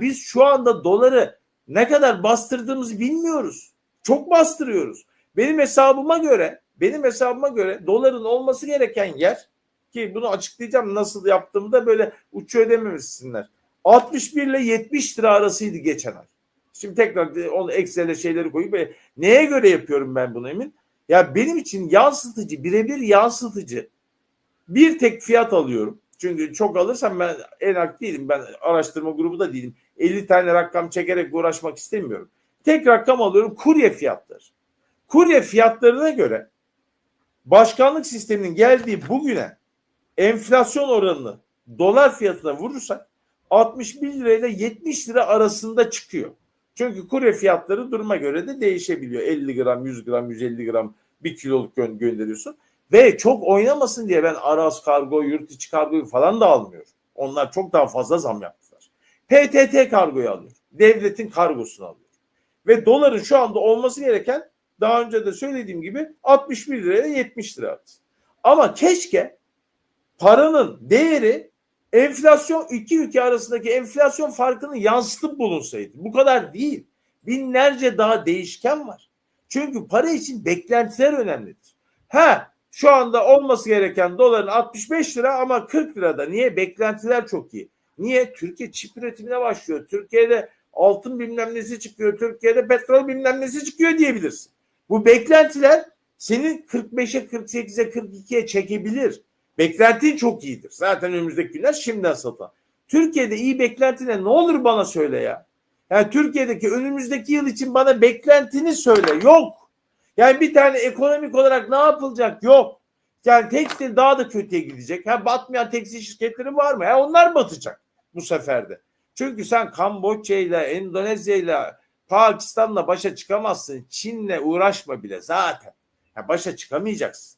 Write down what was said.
Biz şu anda doları ne kadar bastırdığımızı bilmiyoruz. Çok bastırıyoruz. Benim hesabıma göre, benim hesabıma göre doların olması gereken yer ki bunu açıklayacağım nasıl yaptığımı da böyle uçu ödememişsinler. 61 ile 70 lira arasıydı geçen ay. Şimdi tekrar onu Excel'e şeyleri koyup böyle, neye göre yapıyorum ben bunu Emin? Ya benim için yansıtıcı, birebir yansıtıcı bir tek fiyat alıyorum. Çünkü çok alırsam ben enak değilim. Ben araştırma grubu da değilim. 50 tane rakam çekerek uğraşmak istemiyorum. Tek rakam alıyorum kurye fiyatları. Kurye fiyatlarına göre başkanlık sisteminin geldiği bugüne enflasyon oranını dolar fiyatına vurursak 61 lirayla 70 lira arasında çıkıyor. Çünkü kurye fiyatları duruma göre de değişebiliyor. 50 gram, 100 gram, 150 gram bir kiloluk gö- gönderiyorsun. Ve çok oynamasın diye ben Aras kargo, yurt içi kargoyu falan da almıyorum. Onlar çok daha fazla zam yaptılar. PTT kargoyu alıyor. Devletin kargosunu alıyor. Ve doların şu anda olması gereken daha önce de söylediğim gibi 61 liraya 70 lira arası. Ama keşke paranın değeri enflasyon iki ülke arasındaki enflasyon farkını yansıtıp bulunsaydı. Bu kadar değil. Binlerce daha değişken var. Çünkü para için beklentiler önemlidir. Ha şu anda olması gereken doların 65 lira ama 40 lirada. Niye? Beklentiler çok iyi. Niye? Türkiye çip üretimine başlıyor. Türkiye'de altın bilmem nesi çıkıyor. Türkiye'de petrol bilmem nesi çıkıyor diyebilirsin. Bu beklentiler seni 45'e 48'e 42'ye çekebilir. Beklentin çok iyidir. Zaten önümüzdeki günler şimdiden satan. Türkiye'de iyi beklentine ne olur bana söyle ya. Yani Türkiye'deki önümüzdeki yıl için bana beklentini söyle. Yok. Yani bir tane ekonomik olarak ne yapılacak? Yok. Yani tekstil daha da kötüye gidecek. Ha batmayan tekstil şirketleri var mı? Ha onlar batacak bu sefer de. Çünkü sen Kamboçya ile, Endonezya ile, Pakistan'la başa çıkamazsın. Çin'le uğraşma bile zaten. Ha başa çıkamayacaksın.